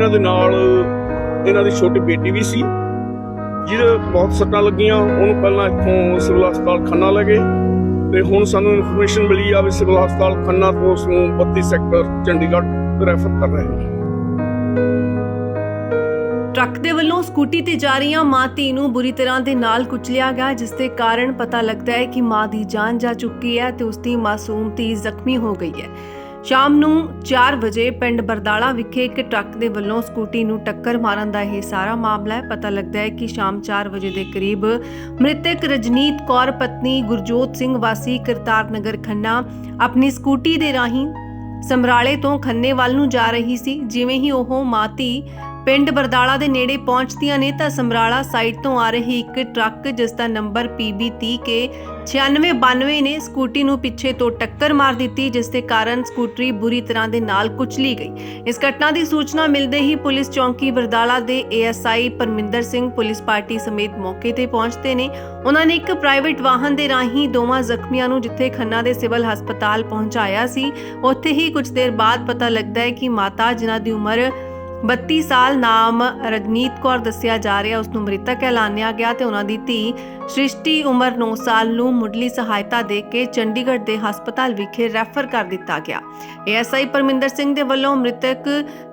ਇਹਨਾਂ ਦੇ ਨਾਲ ਇਹਨਾਂ ਦੀ ਛੋਟੀ ਬੇਟੀ ਵੀ ਸੀ, ਜਿਹਦੇ ਬਹੁਤ ਸੱਟਾਂ ਲੱਗੀਆਂ, ਉਹਨੂੰ ਪਹਿਲਾਂ ਇੱਥੋਂ ਸਿਵਲ ਹਸਪਤਾਲ ਖੰਨਾ ਲੈ ਗਏ ਤੇ ਹੁਣ ਸਾਨੂੰ ਇਨਫੋਰਮੇਸ਼ਨ ਮਿਲੀ ਆ ਵੀ ਸਿਵਲ ਹਸਪਤਾਲ ਖੰਨਾ ਤੋਂ ਉਸ ਨੂੰ 32 ਸੈਕਟਰ ਚੰਡੀਗੜ੍ਹ ਰੈਫਰ ਕਰ ਰਹੇ ਨੇ। ਟਰੱਕ ਦੇ ਵੱਲੋਂ ਸਕੂਟੀ ਤੇ ਜਾ ਰਹੀਆਂ ਮਾਂ ਧੀ ਨੂੰ ਬੁਰੀ ਤਰ੍ਹਾਂ ਦੇ ਨਾਲ ਕੁਚਲਿਆ ਗਿਆ, ਜਿਸ ਦੇ ਕਾਰਨ ਪਤਾ ਲੱਗਦਾ ਹੈ ਕਿ ਮਾਂ ਦੀ ਜਾਨ ਜਾ ਚੁੱਕੀ ਹੈ ਤੇ ਉਸ ਦੀ ਮਾਸੂਮ ਧੀ ਜ਼ਖਮੀ ਹੋ ਗਈ ਹੈ। ਸ਼ਾਮ ਨੂੰ 4 ਵਜੇ ਪਿੰਡ ਬਰਦਾਲਾ ਵਿਖੇ ਇੱਕ ਟਰੱਕ ਦੇ ਵੱਲੋਂ ਸਕੂਟੀ ਨੂੰ ਟੱਕਰ ਮਾਰਨ ਦਾ ਇਹ ਸਾਰਾ ਮਾਮਲਾ ਹੈ। ਪਤਾ ਲੱਗਦਾ ਹੈ ਕਿ ਸ਼ਾਮ 4 ਵਜੇ ਦੇ ਕਰੀਬ ਮ੍ਰਿਤਕ ਰਜਨੀਤ ਕੌਰ, ਪਤਨੀ ਗੁਰਜੋਤ ਸਿੰਘ ਵਾਸੀ ਕਰਤਾਰ ਨਗਰ ਖੰਨਾ ਆਪਣੀ ਸਕੂਟੀ ਦੇ ਰਾਹੀਂ ਸਮਰਾਲੇ ਤੋਂ ਖੰਨੇ ਵੱਲ ਨੂੰ ਜਾ ਰਹੀ ਸੀ। ਜਿਵੇਂ ਹੀ ਉਹ ਮਾਤੀ ਪਿੰਡ ਬਰਦਾਲਾ ਦੇ ਨੇੜੇ ਪਹੁੰਚਦੀਆਂ ਨੇ ਤਾਂ ਸਮਰਾਲਾ ਸਾਈਡ ਤੋਂ ਆ ਰਹੀ ਇੱਕ ਟਰੱਕ ਜਿਸ ਦਾ ਨੰਬਰ PB30 ਕੇ 9692 ਨੇ ਸਕੂਟੀ ਨੂੰ ਪਿੱਛੇ ਤੋਂ ਟੱਕਰ ਮਾਰ ਦਿੱਤੀ, ਜਿਸ ਦੇ ਕਾਰਨ ਸਕੂਟਰੀ ਬੁਰੀ ਤਰ੍ਹਾਂ ਦੇ ਨਾਲ ਕੁਚਲੀ ਗਈ। ਇਸ ਘਟਨਾ ਦੀ ਸੂਚਨਾ ਮਿਲਦੇ ਹੀ ਪੁਲਿਸ ਚੌਂਕੀ ਬਰਦਾਲਾ ਦੇ ASI Parminder Singh police party ਸਮੇਤ ਮੌਕੇ ਤੇ ਪਹੁੰਚਦੇ ਨੇ। ਉਹਨਾਂ ਨੇ ਇੱਕ ਪ੍ਰਾਈਵੇਟ ਵਾਹਨ ਦੇ ਰਾਹੀਂ ਦੋਵਾਂ ਜ਼ਖਮੀਆਂ ਨੂੰ ਜਿੱਥੇ ਖੰਨਾ ਦੇ ਸਿਵਲ ਹਸਪਤਾਲ ਪਹੁੰਚਾਇਆ ਸੀ, ਉੱਥੇ ਹੀ ਕੁਝ ਦੇਰ ਬਾਅਦ ਪਤਾ ਲੱਗਦਾ ਹੈ ਕਿ ਮਾਤਾ, ਜਿਨ੍ਹਾਂ ਦੀ ਉਮਰ 32 ਸਾਲ ਨਾਮ ਰਜਨੀਤ ਕੌਰ ਦੱਸਿਆ ਜਾ ਰਿਹਾ, ਉਸ ਨੂੰ ਮ੍ਰਿਤਕ ਐਲਾਨਿਆ ਗਿਆ ਤੇ ਉਹਨਾਂ ਦੀ ਧੀ ਸ੍ਰਿਸ਼ਟੀ ਉਮਰ 9 ਸਾਲ ਨੂੰ ਮੁੱਢਲੀ ਸਹਾਇਤਾ ਦੇ ਕੇ ਚੰਡੀਗੜ੍ਹ ਦੇ ਹਸਪਤਾਲ ਵਿਖੇ ਰੈਫਰ ਕਰ ਦਿੱਤਾ ਗਿਆ। ਏਐਸਆਈ ਪਰਮਿੰਦਰ ਸਿੰਘ ਦੇ ਵੱਲੋਂ ਮ੍ਰਿਤਕ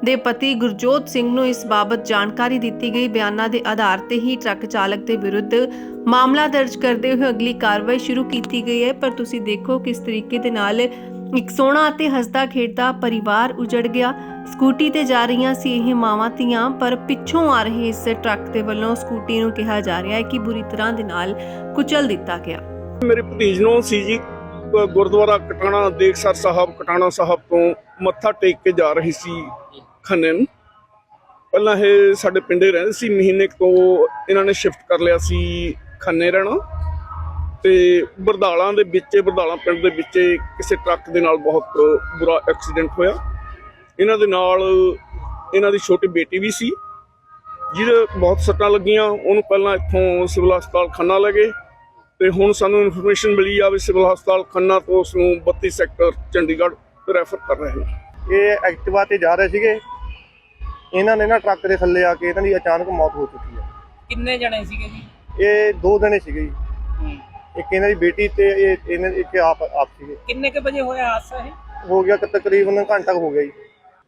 ਦੇ ਪਤੀ ਗੁਰਜੋਤ ਸਿੰਘ ਨੂੰ ਇਸ ਬਾਬਤ ਜਾਣਕਾਰੀ ਦਿੱਤੀ ਗਈ। ਬਿਆਨਾਂ ਦੇ ਆਧਾਰ ਤੇ ਹੀ ਟਰੱਕ ਚਾਲਕ ਦੇ ਵਿਰੁੱਧ ਮਾਮਲਾ ਦਰਜ ਕਰਦੇ ਹੋਏ ਅਗਲੀ ਕਾਰਵਾਈ ਸ਼ੁਰੂ ਕੀਤੀ ਗਈ ਹੈ, ਪਰ ਤੁਸੀਂ ਦੇਖੋ ਕਿਸ ਤਰੀਕੇ ਦੇ ਨਾਲ ਇੱਕ ਸੋਹਣਾ ਅਤੇ ਹੱਸਦਾ ਖੇਡਦਾ ਪਰਿਵਾਰ ਉਜੜ ਗਿਆ। ਸਕੂਟੀ ਤੇ ਜਾ ਰਹੀਆਂ ਸੀ ਇਹ ਮਾਵਾਂ ਧੀਆਂ, ਪਰ ਪਿੱਛੋਂ ਆ ਰਹੇ ਇਸ ਟਰੱਕ ਦੇ ਵੱਲੋਂ ਸਕੂਟੀ ਨੂੰ ਕਿਹਾ ਜਾ ਰਿਹਾ ਹੈ ਕਿ ਬੁਰੀ ਤਰ੍ਹਾਂ ਦੇ ਨਾਲ ਕੁਚਲ ਦਿੱਤਾ ਗਿਆ। ਮੇਰੇ ਭਤੀਜ ਨੂੰ ਸੀ ਜੀ ਗੁਰਦੁਆਰਾ ਕਟਾਣਾ ਦੇਖਸਰ ਸਾਹਿਬ, ਕਟਾਣਾ ਸਾਹਿਬ ਤੋਂ ਮੱਥਾ ਟੇਕ ਕੇ ਜਾ ਰਹੀ ਸੀ ਖੰਨੇ ਨੂੰ। ਪਹਿਲਾਂ ਇਹ ਸਾਡੇ ਪਿੰਡੇ ਰਹਿੰਦੇ ਸੀ, ਮਹੀਨੇ ਤੋਂ ਇਹਨਾਂ ਨੇ ਸ਼ਿਫਟ ਕਰ ਲਿਆ ਸੀ ਖੰਨੇ ਰਹਿਣਾ। ਤੇ ਬਰਦਾਲਾਂ ਦੇ ਵਿੱਚ ਬਰਦਾਲਾਂ ਪਿੰਡ ਦੇ ਵਿੱਚ ਕਿਸੇ ਟਰੱਕ ਦੇ ਨਾਲ ਬਹੁਤ ਬੁਰਾ ਐਕਸੀਡੈਂਟ ਹੋਇਆ। ਇਹਨਾਂ ਦੇ ਨਾਲ ਇਹਨਾਂ ਦੀ ਛੋਟੀ ਬੇਟੀ ਵੀ ਸੀ ਜਿਹਦੇ ਬਹੁਤ ਸੱਟਾਂ ਲੱਗੀਆਂ। ਉਹਨੂੰ ਪਹਿਲਾਂ ਇੱਥੋਂ ਸਿਵਲ ਹਸਪਤਾਲ ਖੰਨਾ ਲੈ ਗਏ ਤੇ ਹੁਣ ਸਾਨੂੰ ਇਨਫੋਰਮੇਸ਼ਨ ਮਿਲੀ ਆ ਵੀ ਸਿਵਲ ਹਸਪਤਾਲ ਖੰਨਾ ਤੋਂ ਉਸ ਨੂੰ 32 ਸੈਕਟਰ ਚੰਡੀਗੜ੍ਹ ਰੈਫਰ ਕਰ ਰਹੇ ਨੇ। ਇਹ ਐਕਟਿਵਾ ਤੇ ਜਾ ਰਹੇ ਸੀਗੇ। ਇਹਨਾਂ ਨੇ ਨਾ ਟਰੱਕ ਦੇ ਥੱਲੇ ਆ ਕੇ ਇਹਨਾਂ ਦੀ ਅਚਾਨਕ ਮੌਤ ਹੋ ਚੁੱਕੀ ਹੈ। ਕਿੰਨੇ ਜਣੇ ਸੀਗੇ ਜੀ? ਇਹ ਦੋ ਜਣੇ ਸੀਗੇ ਜੀ। ਇੱਕ ਇਹਨਾਂ ਦੀ ਬੇਟੀ ਤੇ ਇਹ ਇਹਨਾਂ ਇੱਕ ਆਪ ਆਪ ਸੀਗੇ। ਕਿੰਨੇ ਕ ਵਜੇ ਹੋਇਆ ਹਾਦਸਾ ਇਹ? ਹੋ ਗਿਆ ਕਿ ਤਕਰੀਬਨ ਘੰਟਾ ਕੁ ਹੋ ਗਿਆ ਜੀ।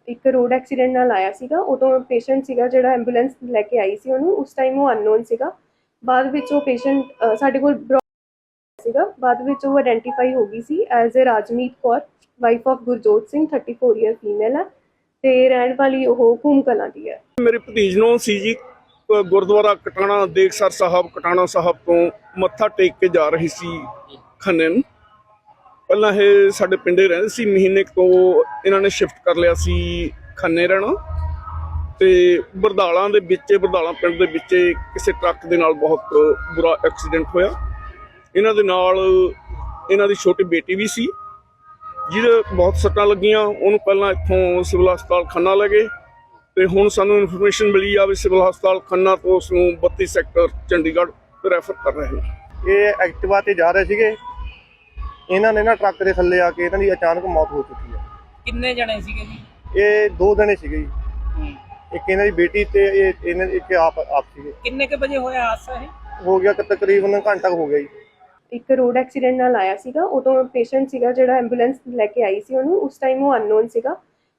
ਇੱਕ ਰੋਡ ਐਕਸੀਡੈਂਟ ਨਾਲ ਆਇਆ ਸੀਗਾ ਉਦੋਂ ਪੇਸ਼ੈਂਟ ਸੀਗਾ ਜਿਹੜਾ ਐਂਬੂਲੈਂਸ ਲੈ ਕੇ ਆਈ ਸੀ ਉਹਨੂੰ ਉਸ ਟਾਈਮ ਉਹ ਅਨਨੋਨ ਸੀਗਾ। ਬਾਅਦ ਵਿੱਚ ਉਹ ਪੇਸ਼ੈਂਟ ਸਾਡੇ ਕੋਲ ਸੀਗਾ ਬਾਅਦ ਵਿੱਚ ਉਹ ਆਇਡੈਂਟੀਫਾਈ ਹੋ ਗਈ ਸੀ as uh Rajmeet Kaur wife of Gurjot Singh 34 year female ਹੈ ਤੇ ਰਹਿਣ ਵਾਲੀ ਉਹ ਕੂਮ ਕਲਾਂ ਦੀ ਹੈ ਮੇਰੇ ਭਤੀਜ ਨੂੰ ਸੀ ਜੀ ਗੁਰਦੁਆਰਾ ਕਟਾਣਾ ਦੇਖਸਰ ਸਾਹਿਬ ਕਟਾਣਾ ਸਾਹਿਬ ਤੋਂ ਮੱਥਾ ਟੇਕ ਕੇ ਜਾ ਰਹੀ ਸੀ ਖੰਨੇ ਨੂੰ ਪਹਿਲਾਂ ਇਹ ਸਾਡੇ ਪਿੰਡੇ ਰਹਿੰਦੇ ਸੀ ਮਹੀਨੇ ਤੋਂ ਇਹਨਾਂ ਨੇ ਸ਼ਿਫਟ ਕਰ ਲਿਆ ਸੀ ਖੰਨੇ ਰਹਿਣਾ। ਤੇ ਬਰਦਾਲਾਂ ਦੇ ਵਿੱਚ ਬਰਦਾਲਾਂ ਪਿੰਡ ਦੇ ਵਿੱਚ ਕਿਸੇ ਟਰੱਕ ਦੇ ਨਾਲ ਬਹੁਤ ਬੁਰਾ ਐਕਸੀਡੈਂਟ ਹੋਇਆ। ਇਹਨਾਂ ਦੇ ਨਾਲ ਇਹਨਾਂ ਦੀ ਛੋਟੀ ਬੇਟੀ ਵੀ ਸੀ ਜਿਹਦੇ ਬਹੁਤ ਸੱਟਾਂ ਲੱਗੀਆਂ। ਉਹਨੂੰ ਪਹਿਲਾਂ ਇੱਥੋਂ ਸਿਵਲ ਹਸਪਤਾਲ ਖੰਨਾ ਲੈ ਗਏ। ਤੇ ਹੁਣ ਸਾਨੂੰ ਇਨਫੋਰਮੇਸ਼ਨ ਮਿਲੀ ਆ ਵੀ ਸਿਵਲ ਹਸਪਤਾਲ ਖੰਨਾ ਤੋਂ ਉਸ ਨੂੰ 32 ਸੈਕਟਰ ਚੰਡੀਗੜ੍ਹ ਰੈਫਰ ਕਰ ਰਹੇ ਨੇ। ਇਹ ਐਕਟਿਵਾ ਤੇ ਜਾ ਰਹੇ ਸੀਗੇ। ਇਹਨਾਂ ਨੇ ਨਾ ਟਰੱਕ ਦੇ ਥੱਲੇ ਆ ਕੇ ਇਹਨਾਂ ਦੀ ਅਚਾਨਕ ਮੌਤ ਹੋ ਚੁੱਕੀ ਹੈ। ਕਿੰਨੇ ਜਣੇ ਸੀਗੇ ਜੀ? ਇਹ ਦੋ ਜਣੇ ਸੀਗੇ ਜੀ। ਇੱਕ ਇਹਨਾਂ ਦੀ ਬੇਟੀ ਤੇ ਇਹ ਇਹਨਾਂ ਇੱਕ ਆਪ ਆਪ ਸੀਗੇ। ਕਿੰਨੇ ਕ ਵਜੇ ਹੋਇਆ ਹਾਦਸਾ ਇਹ? ਹੋ ਗਿਆ ਕਿ ਤਕਰੀਬਨ ਘੰਟਾ ਕੁ ਹੋ ਗਿਆ ਜੀ। ਇੱਕ ਰੋਡ ਐਕਸੀਡੈਂਟ ਨਾਲ ਆਇਆ ਸੀਗਾ। ਉਦੋਂ ਪੇਸ਼ੈਂਟ ਸੀਗਾ ਜਿਹੜਾ ਐਂਬੂਲੈਂਸ ਲੈ ਕੇ ਆਈ ਸੀ ਉਹਨੂੰ। ਉਸ ਟਾਈਮ ਉਹ ਅਨਨੋਨ ਸੀਗਾ।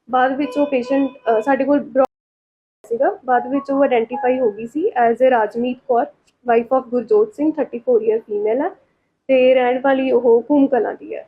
ਬਾਅਦ ਵਿੱਚ ਉਹ ਪੇਸ਼ੈਂਟ ਸਾਡੇ ਕੋਲ ਸੀਗਾ। ਬਾਅਦ ਵਿੱਚ ਉਹ ਆਇਡੈਂਟੀਫਾਈ ਹੋ ਗਈ ਸੀ as uh Rajmeet Kaur wife of Gurjot Singh 34 year female ਹੈ ਤੇ ਰਹਿਣ ਵਾਲੀ ਉਹ ਕੂਮ ਕਲਾਂ ਦੀ ਹੈ।